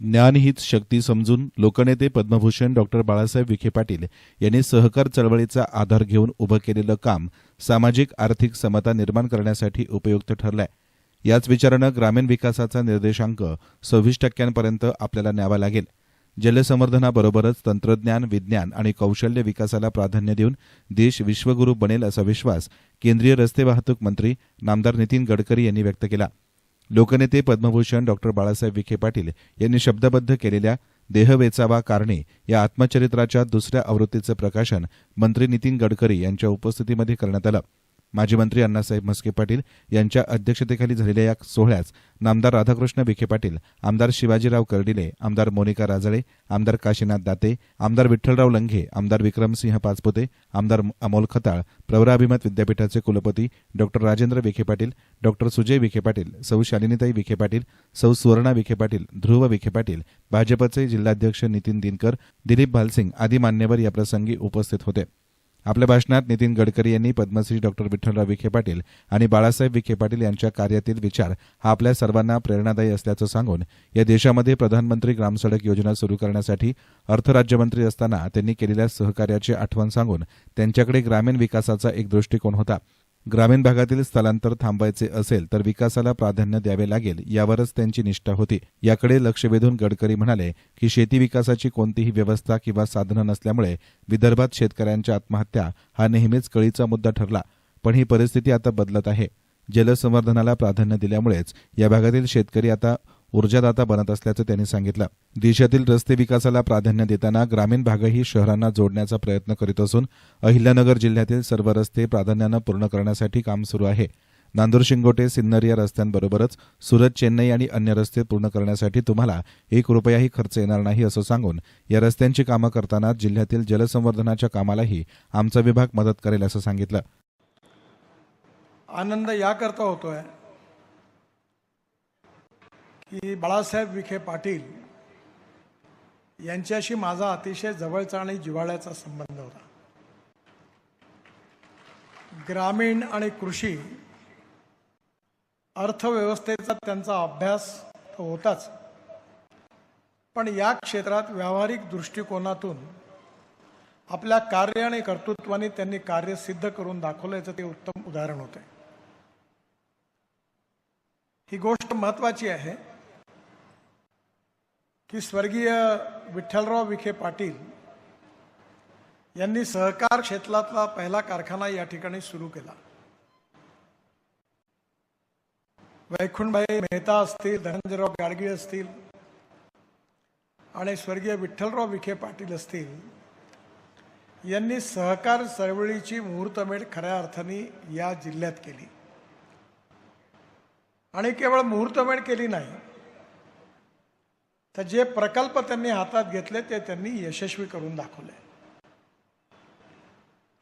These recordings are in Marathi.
ज्ञान हीच शक्ती समजून लोकनेते पद्मभूषण डॉक्टर बाळासाहेब विखे पाटील यांनी सहकार चळवळीचा आधार घेऊन उभं केलेलं काम सामाजिक आर्थिक समता निर्माण करण्यासाठी उपयुक्त ठरलंय. याच विचारानं ग्रामीण विकासाचा निर्देशांक सव्वीस टक्क्यांपर्यंत आपल्याला न्यावा लागेल. जलसंवर्धनाबरोबरच तंत्रज्ञान विज्ञान आणि कौशल्य विकासाला प्राधान्य देऊन देश विश्वगुरू बनेल असा विश्वास केंद्रीय रस्ते वाहतूक मंत्री नामदार नितीन गडकरी यांनी व्यक्त केला. लोकनेते पद्मभूषण डॉक्टर बाळासाहेब विखे पाटील यांनी शब्दबद्ध केलेल्या देह वेचावा कारणे या आत्मचरित्राच्या दुसऱ्या आवृत्तीचं प्रकाशन मंत्री नितीन गडकरी यांच्या उपस्थितीमध्ये करण्यात आलं. माजी मंत्री अण्णासाहेब म्हस्के पाटील यांच्या अध्यक्षतेखाली झालेल्या या सोहळ्यास नामदार राधाकृष्ण विखे पाटील आमदार शिवाजीराव कर्डिले आमदार मोनिका राजळे आमदार काशीनाथ दाते आमदार विठ्ठलराव लंघे आमदार विक्रमसिंह पाचपुते आमदार अमोल खताळ प्रवराभिमत विद्यापीठाचे कुलपती डॉक्टर राजेंद्र विखे पाटील डॉक्टर सुजय विखे पाटील सौ शालिनीताई विखे पाटील सौ सुवर्णा विखे पाटील ध्रुव विखे पाटील भाजपचे जिल्हाध्यक्ष नितीन दिनकर दिलीप भालसिंग आदी मान्यवर याप्रसंगी उपस्थित होते. आपल्या भाषणात नितीन गडकरी यांनी पद्मश्री डॉक्टर विठ्ठलराव विखे पाटील आणि बाळासाहेब विखे पाटील यांच्या कार्यातील विचार हा आपल्या सर्वांना प्रेरणादायी असल्याचं सांगून या देशामध्ये प्रधानमंत्री ग्रामसडक योजना सुरू करण्यासाठी अर्थराज्यमंत्री असताना त्यांनी केलेल्या सहकार्याची आठवण सांगून त्यांच्याकडे ग्रामीण विकासाचा एक दृष्टिकोन होता. ग्रामीण भागातील स्थलांतर थांबवायचे असेल तर विकासाला प्राधान्य द्यावे लागेल यावरच त्यांची निष्ठा होती. याकडे लक्ष वेधून गडकरी म्हणाले की शेती विकासाची कोणतीही व्यवस्था किंवा साधनं नसल्यामुळे विदर्भात शेतकऱ्यांच्या आत्महत्या हा नेहमीच कळीचा मुद्दा ठरला पण ही परिस्थिती आता बदलत आहे. जलसंवर्धनाला प्राधान्य दिल्यामुळेच या भागातील शेतकरी आता ऊर्जादाता बनत असल्याचं त्यांनी सांगितलं. देशातील रस्ते विकासाला प्राधान्य देताना ग्रामीण भागही शहरांना जोडण्याचा प्रयत्न करीत असून अहिल्यानगर जिल्ह्यातील सर्व रस्ते प्राधान्यानं पूर्ण करण्यासाठी काम सुरू आहे. नांदूर शिंगोटे सिन्नर या रस्त्यांबरोबरच सुरत चेन्नई आणि अन्य रस्ते पूर्ण करण्यासाठी तुम्हाला एक रुपयाही खर्च येणार नाही असं सांगून या रस्त्यांची कामं करताना जिल्ह्यातील जलसंवर्धनाच्या कामालाही आमचा विभाग मदत करेल असं सांगितलं. आनंद याकरता होतोय. की बाळासाहेब विखे पाटील यांच्याशी माझा अतिशय जवळचा आणि जिव्हाळ्याचा संबंध होता. ग्रामीण आणि कृषी अर्थव्यवस्थेचा त्यांचा अभ्यास तर होताच पण या क्षेत्रात व्यावहारिक दृष्टिकोनातून आपल्या कार्य आणि कर्तृत्वाने त्यांनी कार्य सिद्ध करून दाखवल्याचं ते उत्तम उदाहरण होते. ही गोष्ट महत्वाची आहे. की स्वर्गीय विठ्ठलराव विखे पाटील यांनी सहकार क्षेत्रातला पहिला कारखाना या ठिकाणी सुरू केला. वैकुंठभाई मेहता असतील धनंजयराव गाडगीळ असतील आणि स्वर्गीय विठ्ठलराव विखे पाटील असतील यांनी सहकार चळवळीची मुहूर्तमेढ खऱ्या अर्थाने या जिल्ह्यात केली. आणि केवळ मुहूर्तमेढ केली नाही तर जे प्रकल्प त्यांनी हातात घेतले ते त्यांनी यशस्वी करून दाखवले.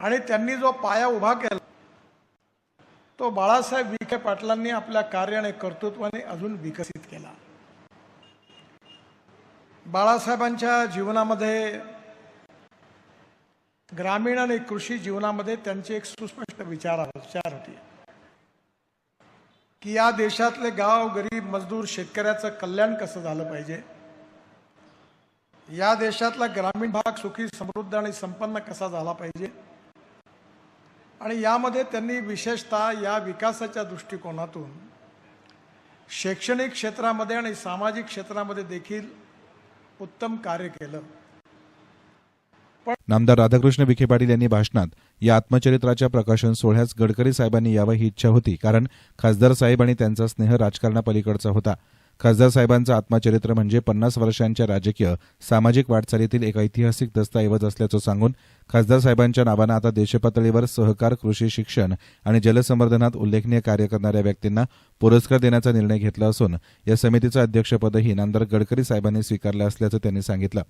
आणि त्यांनी जो पाया उभा केला तो बाळासाहेब विखे पाटलांनी आपल्या कार्य आणि कर्तृत्वाने अजून विकसित केला. बाळासाहेबांच्या जीवनामध्ये ग्रामीण आणि कृषी जीवनामध्ये त्यांचे एक सुस्पष्ट विचार विचार होते. की या देशातले गाव गरीब मजदूर शेतकऱ्याचं कल्याण कसं झालं पाहिजे? या देशातला ग्रामीण भाग सुखी समृद्ध आणि संपन्न कसा झाला पाहिजे? आणि यामध्ये त्यांनी विशेषतः या विकासाच्या दृष्टिकोनातून शैक्षणिक क्षेत्रामध्ये आणि सामाजिक क्षेत्रामध्ये देखील उत्तम कार्य केलं. नामदार राधाकृष्ण विखे पाटील यांनी भाषणात या आत्मचरित्राच्या प्रकाशन सोहळ्यास गडकरी साहेबांनी यावं ही इच्छा होती कारण खासदार साहेब आणि त्यांचा स्नेह राजकारणापलीकडचा होता. खासदार साहेबांचं आत्मचरित्र म्हणजे पन्नास वर्षांच्या राजकीय सामाजिक वाटचालीतील एक ऐतिहासिक दस्तऐवज असल्याचं सांगून खासदार साहेबांच्या नावानं आता देशपातळीवर सहकार कृषी शिक्षण आणि जलसंवर्धनात उल्लेखनीय कार्य करणाऱ्या व्यक्तींना पुरस्कार देण्याचा निर्णय घेतला असून या समितीचं अध्यक्षपदही नामदार गडकरी साहेबांनी स्वीकारलं असल्याचं त्यांनी सांगितलं.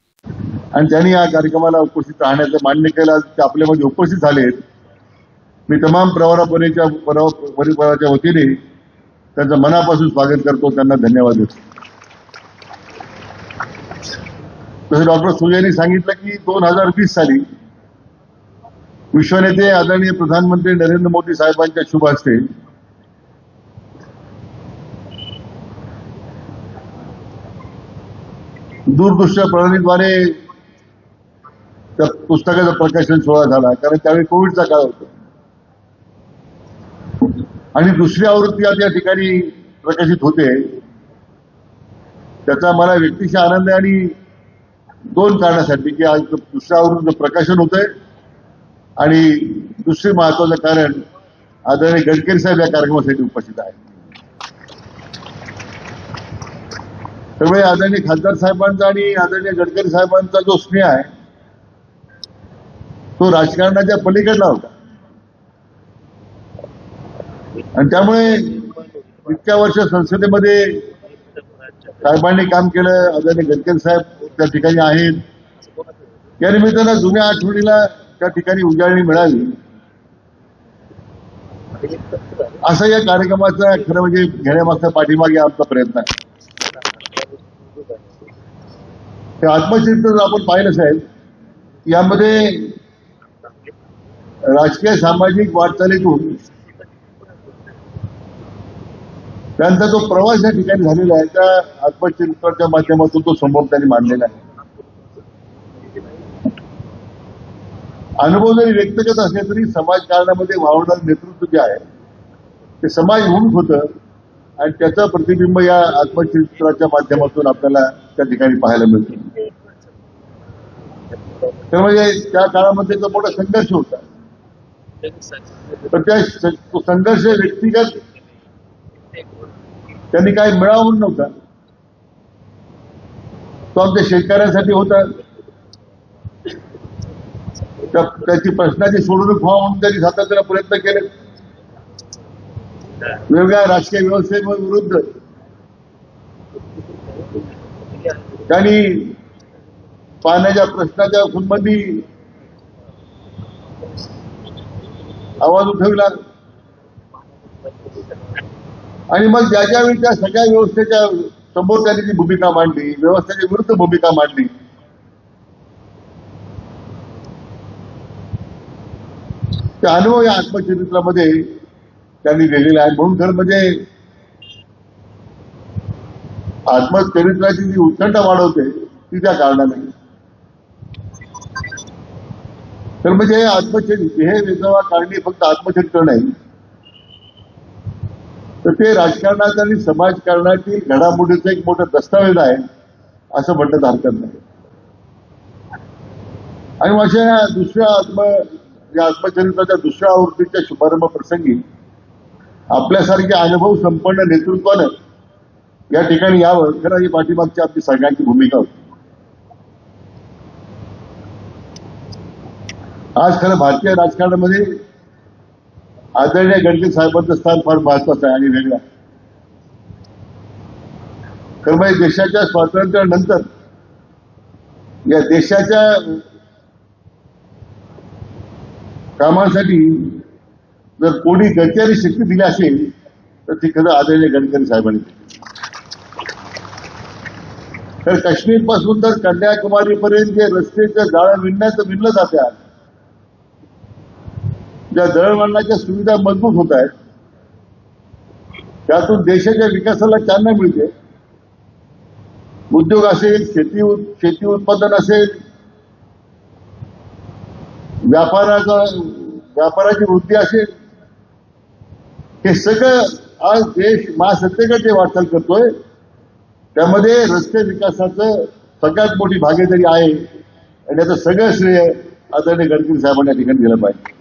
आणि त्यांनी या कार्यक्रमाला उपस्थित राहण्याचं मान्य केलं. ते आपल्यामध्ये उपस्थित झाले मी तमाम प्रवरा परिवाराच्या वतीने त्यांचं मनापासून स्वागत करतो त्यांना धन्यवाद देतो. तसं डॉक्टर सूर्यांनी सांगितलं की दोन हजार वीस साली विश्वनेते आदरणीय प्रधानमंत्री नरेंद्र मोदी साहेबांच्या शुभ हस्ते दूरदृश्य प्रणालीद्वारे त्या पुस्तकाचा प्रकाशन सोहळा झाला. कारण त्यावेळी कोविडचा काळ होता. आणि दुसरी आवृत्ती आज या ठिकाणी प्रकाशित होते. त्याचा मला व्यक्तिशः आनंद आहे आणि दोन कारणासाठी की आज दुसऱ्या आवृत्तीचं प्रकाशन होतंय आणि दुसरे महत्वाचं कारण आदरणीय गडकरी साहेब या कार्यक्रमासाठी उपस्थित आहेत. त्यामुळे आदरणीय खासदार साहेबांचा आणि आदरणीय गडकरी साहेबांचा जो स्नेह आहे तो राजकारणाच्या पलीकडला होता. आणि त्यामुळे इतक्या वर्ष संसदेमध्ये साहेबांनी काम केलं आदरणीय गडकरी साहेब त्या ठिकाणी आहेत. या निमित्तानं जुन्या आठवणीला त्या ठिकाणी उजाळणी मिळाली. असा या कार्यक्रमाचा खरं म्हणजे घेण्यामागचा पाठीमागे आमचा प्रयत्न आहे. ते आत्मचरित्र जर आपण पाहिलं साहेब यामध्ये राजकीय सामाजिक वाटचालीतून त्यांचा जो प्रवास या ठिकाणी झालेला आहे. त्या आत्मचिंतनाच्या माध्यमातून तो समोर त्यांनी मांडलेला आहे. अनुभव जरी व्यक्त करत असले तरी समाजकारणामध्ये वावरणारं नेतृत्व जे आहे ते समाज होऊन होतं आणि त्याचं प्रतिबिंब या आत्मचित्राच्या माध्यमातून आपल्याला त्या ठिकाणी पाहायला मिळतं. त्यामुळे त्या काळामध्ये तो मोठा संघर्ष होता. तर त्या संघर्ष व्यक्तिगत त्यांनी काय मिळावून नव्हता. तो आमच्या शेतकऱ्यांसाठी होता. त्या- त्याची प्रश्नाची सोडवणूक व्हावं म्हणून त्यांनी सातत्यानं प्रयत्न केले. वेगवेगळ्या राजकीय व्यवस्थेविरुद्ध त्यांनी पाण्याच्या प्रश्नाच्या संबंधी आवाज उठवला. आणि मग ज्या ज्यावेळी त्या सगळ्या व्यवस्थेच्या समोर त्यांनी जी भूमिका मांडली व्यवस्थेच्या विरुद्ध भूमिका मांडली. त्या अनुभव या आत्मचरित्रामध्ये त्यांनी लिहिलेला आहे. म्हणून खरं म्हणजे आत्मचरित्राची जी उत्कंठा वाढवते ती त्या कारणाने. तर म्हणजे हे आत्मचरित्र हे वेगळा कारणी फक्त आत्मचरित्र नाही. तर ते राजकारणात आणि समाजकारणातील घडामोडीचं एक मोठं दस्तावेज आहे असं म्हणण्यात हरकत नाही आणि माझ्या या दुसऱ्या आत्म या आत्मचरित्राच्या दुसऱ्या आवृत्तीच्या शुभारंभ प्रसंगी आपल्यासारख्या अनुभव संपन्न नेतृत्वानं या ठिकाणी यावं खरं ही पाठीमागची आपली सगळ्यांची भूमिका होती. आज खरं भारतीय राजकारणामध्ये आदरणीय गडकरी साहेबांचं स्थान फार महत्वाचं आहे आणि वेगळं कारण खरं म्हणजे देशाच्या स्वातंत्र्यानंतर या देशाच्या कामासाठी जर कोणी गडकरी शक्ती दिली असेल तर ती खरं आदरणीय गडकरी साहेबांनी तर काश्मीरपासून तर कन्याकुमारीपर्यंत जे रस्त्याचं जाळं विणण्याचं विणलं जात्या ज्या दळणवळणाच्या सुविधा मजबूत होत आहेत त्यातून देशाच्या विकासाला चालना मिळते. उद्योग असेल शेती शेती उत्पादन असेल व्यापाराचा व्यापाराची वृद्धी असेल हे सगळं आज देश महासत्तेकडे जे वाटचाल करतोय. त्यामध्ये रस्ते विकासाचं सगळ्यात मोठी भागीदारी आहे. आणि याचं सगळं श्रेय आदरणीय गडकरी साहेबांनी या ठिकाणी दिलं पाहिजे.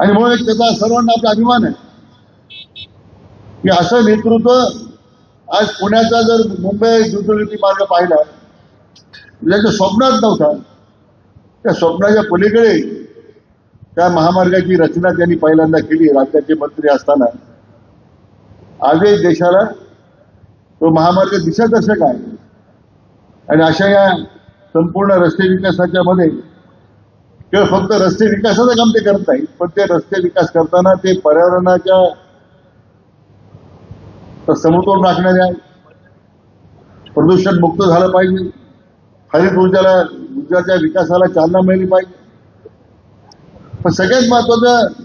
आणि म्हणून एक त्याचा सर्वांना आपला अभिमान आहे. की असं नेतृत्व आज पुण्याचा जर मुंबई द्रुतगती मार्ग पाहिला म्हणजे ज्याच्या स्वप्नात नव्हता. त्या स्वप्नाच्या पलीकडे त्या महामार्गाची रचना त्यांनी पहिल्यांदा केली राज्याचे मंत्री असताना. आजही देशाला तो महामार्ग दिशादर्शक आहे आणि अशा या संपूर्ण रस्ते विकासाच्या मध्ये किंवा फक्त रस्ते विकासाचं काम ते करत नाही पण ते रस्ते विकास करताना ते पर्यावरणाच्या समतोल राखणाऱ्या प्रदूषण मुक्त झालं पाहिजे. हरित ऊर्जाला ऊर्जाच्या विकासाला चालना मिळाली पाहिजे. पण सगळ्यात महत्वाचं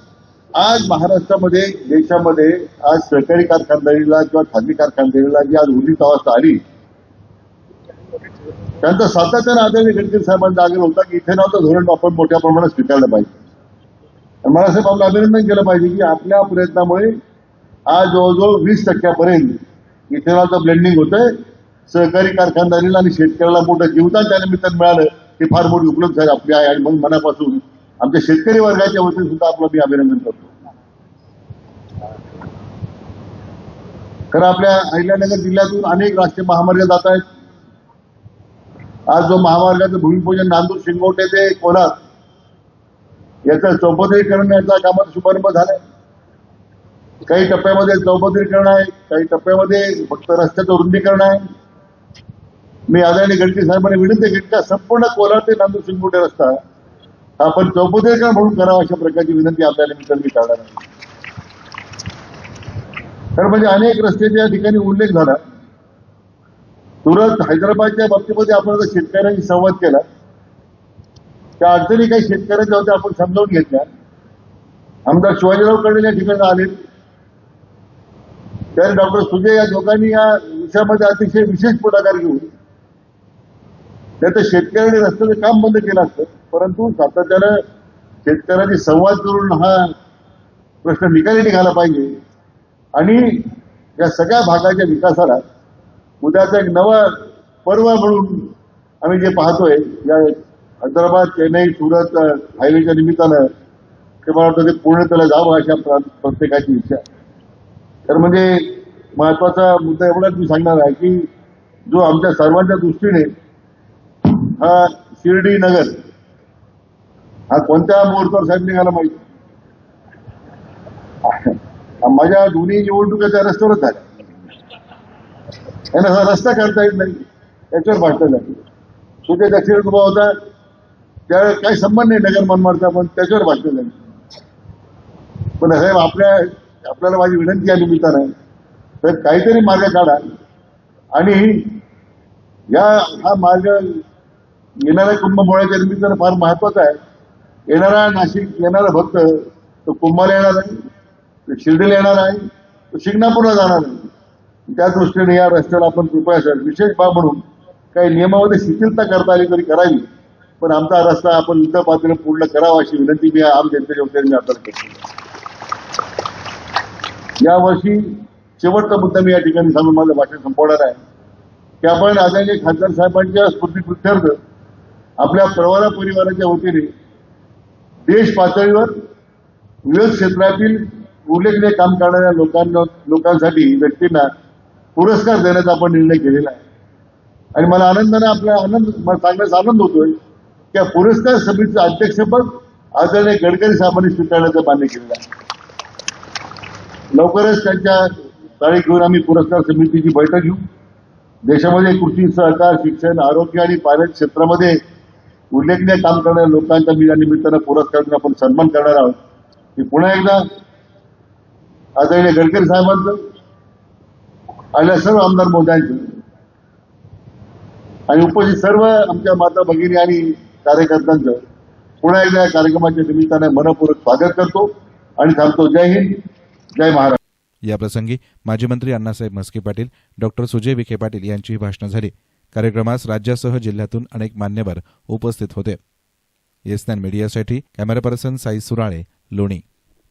आज महाराष्ट्रामध्ये देशामध्ये आज सहकारी कारखानदारीला किंवा खाजगी कारखानदारीला जी आज उर्जित अवस्था आली त्यांचा सातत्यानं आदरणीय गडकरी साहेबांचा आग्रह होता की इथेनॉलचं धोरण आपण मोठ्या प्रमाणात स्वीकारलं पाहिजे. आणि मला साहेब आपलं अभिनंदन केलं पाहिजे की आपल्या प्रयत्नामुळे आज जवळजवळ वीस टक्क्यापर्यंत इथेनॉलचं ब्लेंडिंग होतंय. सहकारी कारखानदारीला आणि शेतकऱ्याला मोठं जीवदान त्या निमित्तानं मिळालं हे फार मोठी उपलब्ध झाली आपली आहे आणि म्हणून मनापासून आमच्या शेतकरी वर्गाच्या वतीने सुद्धा आपलं मी अभिनंदन करतो. खरं आपल्या अहिल्यानगर जिल्ह्यातून अनेक राष्ट्रीय महामार्ग जात आहेत. आज जो महामार्गाचं भूमिपूजन नांदूर शिंगोटे ते कोल्हार याचं चौपदरीकरण याचा कामाचा शुभारंभ झालाय. काही टप्प्यामध्ये चौपदरीकरण आहे काही टप्प्यामध्ये फक्त रस्त्याचं रुंदीकरण आहे. मी आदरणीय गडकरी साहेबांनी विनंती केली का संपूर्ण कोल्हार ते नांदूर शिंगोटे रस्ता आपण चौपदरीकरण म्हणून करावं अशा प्रकारची विनंती आपल्याला मी करणार आहे. तर म्हणजे अनेक रस्त्याच्या ठिकाणी उल्लेख झाला. तुरंत हैदराबादच्या बाबतीमध्ये आपण आता शेतकऱ्यांशी संवाद केला त्या अडचणी काही शेतकऱ्यांच्या होत्या आपण समजावून घेतल्या. आमदार शिवाजीरावकडे या ठिकाणी आले. त्याने डॉक्टर सुजय या दोघांनी या विषयामध्ये अतिशय विशेष पुढाकार घेऊन त्याचं शेतकऱ्यांनी रस्त्याचं काम बंद केलं असतं. परंतु सातत्यानं शेतकऱ्यांनी संवाद करून हा प्रश्न निकाली निघाला पाहिजे. आणि या सगळ्या भागाच्या विकासाला उद्याचा एक नवा पर्व म्हणून आम्ही जे पाहतोय या हैदराबाद चेन्नई सुरत हायवेच्या निमित्तानं ते मला वाटतं ते पूर्णतेला जावं अशा प्रत्येकाची इच्छा. तर म्हणजे महत्त्वाचा मुद्दा एवढाच मी सांगणार आहे की जो आमच्या सर्वांच्या दृष्टीने हा शिर्डी नगर हा कोणत्या मुहूर्तावर साहेब निघाला माहिती? माझ्या दोन्ही निवडणुकीच्या रस्त्यावरच झाल्या त्यांना असा रस्ता करता येत नाही. त्याच्यावर भाषण झाली सुटे ऍक्सिडेंट उभा होता. त्यावेळेस काही संबंध नाही नगर मनमाडचा पण त्याच्यावर भाषण झाली पण साहेब आपल्या आपल्याला माझी विनंती या निमित्तानं तर काहीतरी मार्ग काढा. आणि या हा मार्ग येणाऱ्या कुंभमेळ्याच्या निमित्तानं फार महत्त्वाचा आहे. येणारा नाशिक येणारा भक्त तो कुंभाला येणार आहे तो शिर्डीला येणार आहे तो शिंगणापूरला जाणार आहे. त्या दृष्टीने या रस्त्याला आपण कृपया विशेष बाब म्हणून काही नियमामध्ये शिथिलता करता आली तरी करावी. पण आमचा रस्ता आपण युद्ध पातळीने पूर्ण करावा अशी विनंती मी आम जनतेच्या वतीने मी आपल्याला करतो. यावर्षी शेवटचा मुद्दा मी या ठिकाणी सांगून माझं भाषण संपवणार आहे. की आपण आदरणीय खासदार साहेबांच्या स्मृतीप्रित्यर्थ आपल्या प्रवारा परिवाराच्या वतीने देश पातळीवर विविध क्षेत्रातील उल्लेखनीय काम करणाऱ्या लोकांना लोकांसाठी व्यक्तींना पुरस्कार देण्याचा आपण निर्णय केलेला आहे. आणि मला आनंदाने आपला आनंद मला सांगण्याचा आनंद होतोय की या पुरस्कार समितीचं अध्यक्षपद आदरणीय गडकरी साहेबांनी स्वीकारण्याचं मान्य केलेलं आहे. लवकरच त्यांच्या तारीख घेऊन आम्ही पुरस्कार समितीची बैठक घेऊ. देशामध्ये कृषी सहकार शिक्षण आरोग्य आणि पायलट क्षेत्रामध्ये उल्लेखनीय काम करणाऱ्या लोकांचा मी या निमित्तानं पुरस्कार देऊन आपण सन्मान करणार आहोत. की पुन्हा एकदा आदरणीय गडकरी साहेबांचं आल्या सर्व आमदार मोद्यांचं आणि उपस्थित सर्व आमच्या माता भगिनी आणि कार्यकर्त्यांचं पुन्हा एकदा या कार्यक्रमाच्या निमित्ताने मनपूर्वक स्वागत करतो आणि थांबतो जय हिंद जय महाराष्ट्र. याप्रसंगी माजी मंत्री अण्णासाहेब म्हस्के पाटील डॉक्टर सुजय विखे पाटील यांचीही भाषणं झाली. कार्यक्रमास राज्यासह जिल्ह्यातून अनेक मान्यवर उपस्थित होते. येसनॅन मीडियासाठी कॅमेरा पर्सन साई सुराळे लोणी.